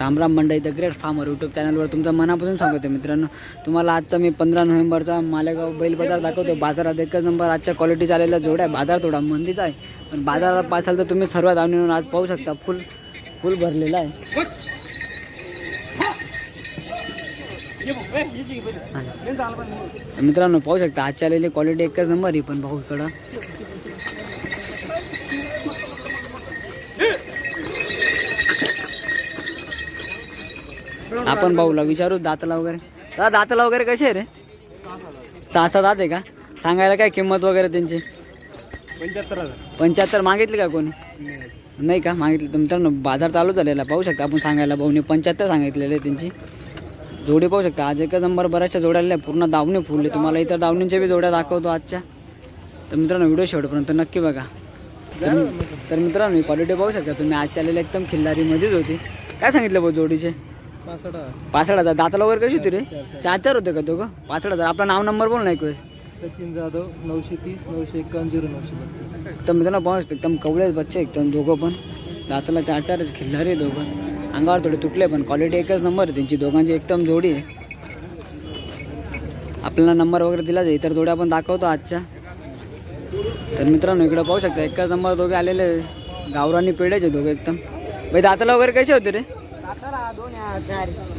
Ram Ram Mandai the great farmer YouTube चॅनलवर तुमचं मनापासून सांगतो मित्रांनो. तुम्हाला आजचा मी पंधरा नोव्हेंबरचा मालेगाव बैल बाजार दाखवतो. बाजारात एकच नंबर आजच्या क्वालिटी जोड आहे. बाजार थोडा मंदीच आहे. पण बाजारात पासाल तर तुम्ही सर्वात आणून आज पाहू शकता. फुल फुल भरलेला आहे. मित्रांनो पाहू शकता. आजच्या आलेली क्वालिटी एकच नंबर आहे. पण पाहू इकडं आपण भाऊला विचारू दाताला वगैरे. दादा दाताला वगैरे कसे आहे रे? सहा सहा दात आहे का? सांगायला काय किंमत वगैरे त्यांची? पंच्याहत्तर पंच्याहत्तर मागितली का कोणी? नाही. का? मागितली. तर मित्रांनो बाजार चालू झालेला. पाहू शकता. आपण सांगायला भाऊने पंच्याहत्तर सांगितलेले आहे त्यांची. जोडी पाहू शकता. आज एकच नंबर बऱ्याचशा जोड्या आलेल्या आहे. पूर्ण दावणी फुलले तुम्हाला इतर दावणींच्या बी जोड्या दाखवतो आजच्या. तर मित्रांनो व्हिडिओ शेवटपर्यंत नक्की बघा. तर तर मित्रांनो क्वालिटी पाहू शकता. तुम्ही आजच्या आलेल्या एकदम खिल्लारीमध्येच होती. काय सांगितलं भाऊ जोडीचे? पासष्ट हजार. दाताला वगैरे कशी होती रे? चार चार होते का दोघं पासष्ट हजार. आपलं नाव नंबर बोल ना एक वेळेस. सचिन जाधव नऊशे तीस नऊशे एकावन्न झिरो नऊशे बत्तीस. तर मित्रांनो पाहू शकता एकदम कवळे बच्चे एकदम दोघं पण. दाताला चार चारच खिल्लारे दोघं. अंगावर थोडे तुटले पण क्वालिटी एकच नंबर आहे त्यांची. दोघांची एकदम जोडी आहे. आपल्याला नंबर वगैरे दिला जाईल. इतर जोड्या आपण दाखवतो आजच्या. तर मित्रांनो इकडं पाहू शकता एकच नंबर दोघे आलेले. गावरानी पेढ्याचे दोघे एकदम. भाई दाताला वगैरे कसे होते रे?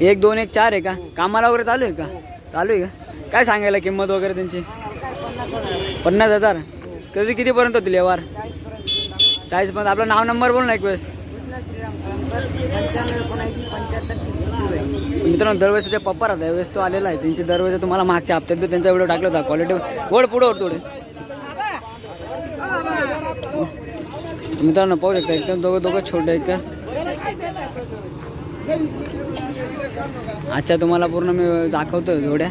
एक दोन एक चार आहे का? कामाला वगैरे चालू आहे का? चालू आहे का? काय सांगायला किंमत वगैरे त्यांची? पन्नास हजार. कधी कितीपर्यंत होतील व्यवहार चाळीसपर्यंत. आपलं नाव नंबर बोल ना एक वेळेस. मित्रांनो दरवेळेस त्याच्या पप्पा राहतात वेळेस तो आलेला आहे. त्यांची दरवेळेस तुम्हाला मागच्या हप्त्यात बी त्यांचा व्हिडिओ टाकला होता. क्वालिटी गोड पुढं होत थोडे. मित्रांनो पाहू शकता एकदम दोघं दोघं छोटे आहेत का? अच्छा तुम्हाला पूर्ण मी दाखवतो जोड्या.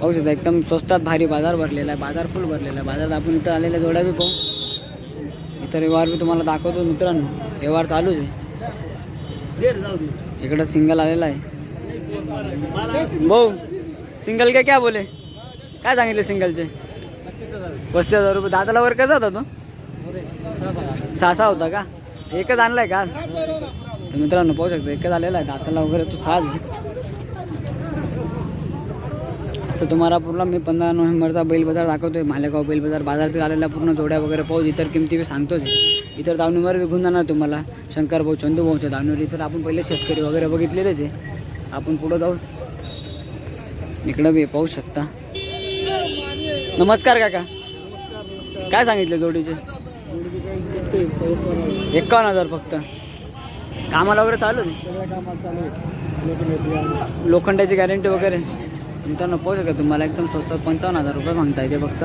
पाहू शकता एकदम स्वस्तात भारी बाजार भरलेला आहे बाजार फुल भरलेला आहे. बाजारात आपण इथं आलेल्या जोड्या बी पाहू. इतर व्यवहार बी तुम्हाला दाखवतो मित्रांनो. व्यवहार चालूच आहे. इकडं सिंगल आलेला आहे. भाऊ सिंगल काय क्या बोले? काय सांगितले सिंगलचे पस्तीस हजार रुपये. दादाला वर कसा होता तो? सहा सहा होता का? एकच आणलाय का तर मित्रांनो पाहू शकता एकच आलेला आहे. दाताला वगैरे तो साज तर तुम्हाला पूर्ण मी पंधरा नोव्हेंबरचा बैल बाजार दाखवतोय. मालेगाव बैल बाजार बाजारातील आलेल्या पूर्ण जोड्या वगैरे पाहू. इतर किमती मी सांगतोच इतर दावणीवर विकून जाणार तुम्हाला. शंकर भाऊ चंदू भाऊच्या दावणीवर. इतर आपण पहिले शेतकरी वगैरे बघितलेलेच आहे. आपण पुढं जाऊ इकडं बी पाहू शकता. नमस्कार काका. काय सांगितलं जोडीचे? एकावन्न हजार फक्त. कामाला वगैरे चालू आहे? लोखंडाची गॅरंटी वगैरे? मित्रांनो पाहू शकता तुम्हाला एकदम स्वस्तात पंचावन्न हजार रुपये मागता येते फक्त.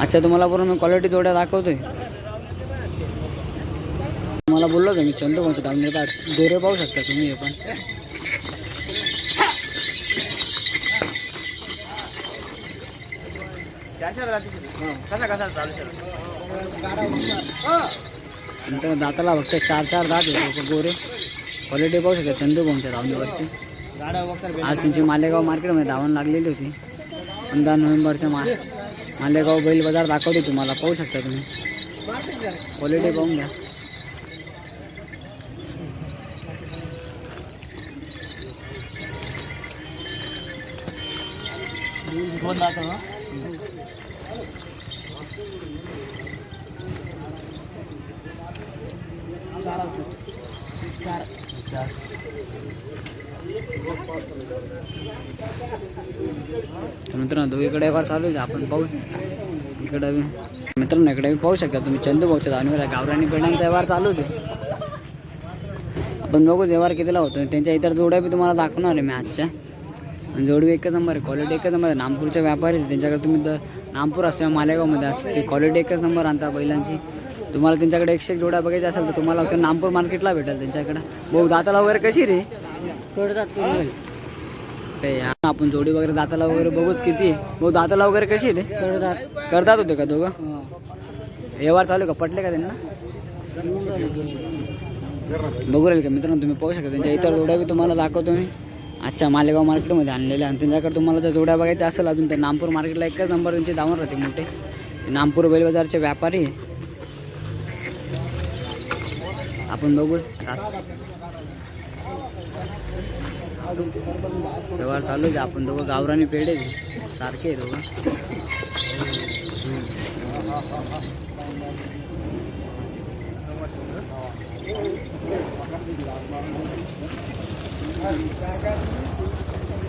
अच्छा तुम्हाला पूर्ण मी क्वालिटी जोड्या दाखवतोय. तुम्हाला बोललो का मी चंदू भाऊच्या दामने दोरे पाहू शकता तुम्ही हे पण. नंतर दाताला फक्त चार चार दात येतो गोरे. क्वालिटी पाहू शकता चंदू भाऊच्या धावणीवरची आज त्यांची मालेगाव मार्केटमध्ये धावण लागलेली होती. पंधरा नोव्हेंबरच्या मा मालेगाव बैल बाजार दाखवतो तुम्हाला पाहू शकता तुम्ही. क्वालिटी पाहून घ्या. तर मित्रांनो दोघीकडे व्यवहार चालू आहे आपण पाहू. इकडं बी. मित्रांनो इकडे बी पाहू शकता तुम्ही. चंदू भाऊच्या दानवीला गावराणी पेढ्यांचा व्यवहार चालूच आहे. आपण बघूच व्यवहार कितीला होतो त्यांच्या इतर जोड्या बी तुम्हाला दाखवणार आहे मी आजच्या. आणि जोडवी एकच नंबर आहे क्वालिटी एकच नंबर आहे. नामपूरच्या व्यापारी त्यांच्याकडे तुम्ही द नामपूर असते मालेगावमध्ये असते ती क्वालिटी एकच नंबर आणता बैलांची. तुम्हाला त्यांच्याकडे एकशे एक जोड्या बघायच्या असेल तर तुम्हाला नामपूर मार्केटला भेटेल त्यांच्याकडे. भाऊ दाताला वगैरे कशी रे? ते या आपण जोडी वगैरे दाताला वगैरे बघूच किती. भाऊ दाताला वगैरे कशी ते करतात होते का दोघं? व्यवहार चालू आहे का? पटले का त्यांना? बघू राहील का मित्रांनो तुम्ही पाहू शकता. त्यांच्या इतर जोड्या बी तुम्हाला दाखवतो मी. आजच्या मालेगाव मार्केटमध्ये आणलेल्या आणि त्यांच्याकडे तुम्हाला जर जोड्या बघायच्या असेल अजून तर नामपूर मार्केटला एकच नंबर त्यांचे धावून राहते मोठे. नामपूर बैल बाजारचे व्यापारी आपण बघू व्यवहार चालूच आहे. आपण दोघं गावरानी पेढे सारखे आहे दोघं.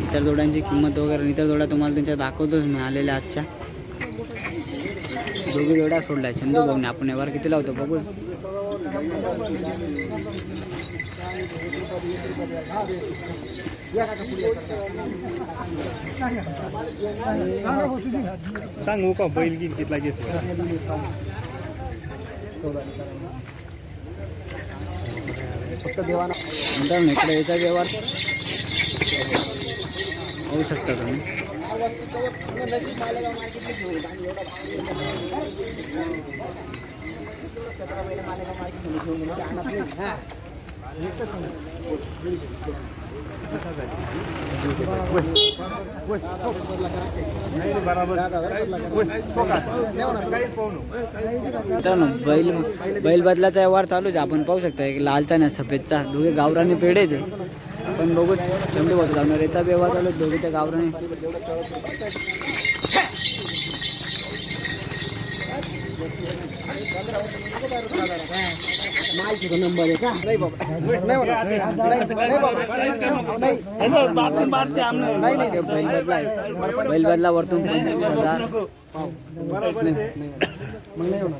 इतर जोड्यांची किंमत वगैरे इतर जोड्या तुम्हाला त्यांच्या दाखवतोच मी आलेल्या आजच्या. दोघी जोड्या सोडल्या. चंदू भाऊने. आपण यावर किती लावतो बघू. सांगू का बैल गिल कितला फक्त देवाना नंतर ना इकडे याचा व्यवहार होऊ शकता तुम्ही. मित्रांनो बैल बैल बदलाचा व्यवहार चालूच आहे. आपण पाहू शकता एक लालचा ना सफेदचा. दोघे गावरानी पेढेच आहे. पण बघू चंदू भाऊ जाणार याचा व्यवहार चालू दोघे त्या गावराने. माहिती नंबर आहे का नाही बाबा नाही नाही, बैल बदला आहे बैल बदला वरतून हजार मग नाही होणार.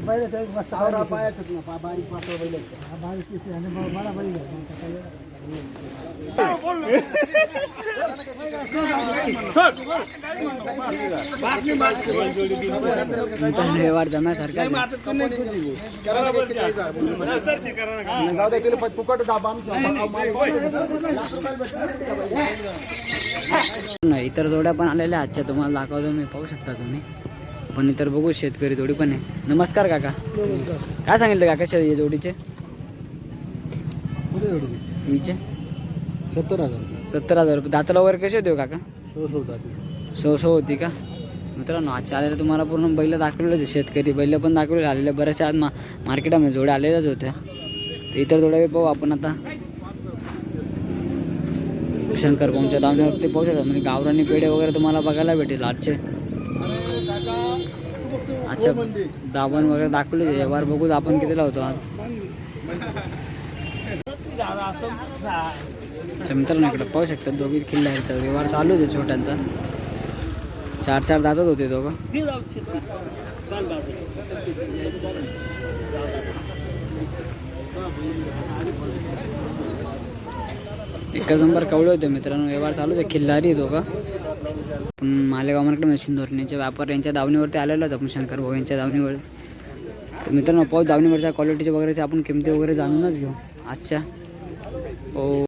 बाबा. आवरा पायाचंच ना, पा- बारीक पातळ बैल आहेत. मित्रांनो व्यवहार जमासारखा आहे. करा ना, किती आहे जा, बोलू नका. जाऊ दे, फुकट दाब इतर जोड्या पण आलेल्या आजच्या तुम्हाला दाखवतो मी पाहू शकता तुम्ही पण इतर बघू शेतकरी जोडी पण आहे. नमस्कार काका. काय सांगितलं काका शे या जोडीचे? सत्तर हजार सत्तर हजार रुपये. दाताला वगैरे कसे होते हो काका? सो सो जाते सो सो होती का? मित्रांनो आजच्या आलेल्या तुम्हाला पूर्ण बैल दाखवले होते शेतकरी बैल पण दाखवले आलेले बऱ्याचशा आज मा मार्केटामध्ये जोड्या आलेल्याच होत्या. तर इतर जोड्या पाहू आपण आता. शंकर दावण्यावरती पाहू शकता. म्हणजे गावरानी पेढे वगैरे तुम्हाला बघायला भेटेल. आजचे अच्छा दाबण वगैरे दाखवले व्यवहार बघू आपण किती लावतो आज? तर मित्रांनो इकडे पाहू शकतात दोघी किल्ल्याचा व्यवहार चालूच आहे छोट्यांचा. चार चार दातात होते दोघं. एकच नंबर कवळे होते मित्रांनो व्यवहार चालूच आहे. खिल्लारी आहे दोघं. पण मालेगाव मार्केटमध्ये म्हणजे शिंदोरण्याचे व्यापार यांच्या दावणीवरती आलेलो होतो आपण शंकर भाऊ यांच्या दावणीवर तर मित्रांनो पाहू दावणीवरच्या क्वालिटीचे वगैरेचे आपण किमती वगैरे जाणूनच घेऊ. आजच्या. हो.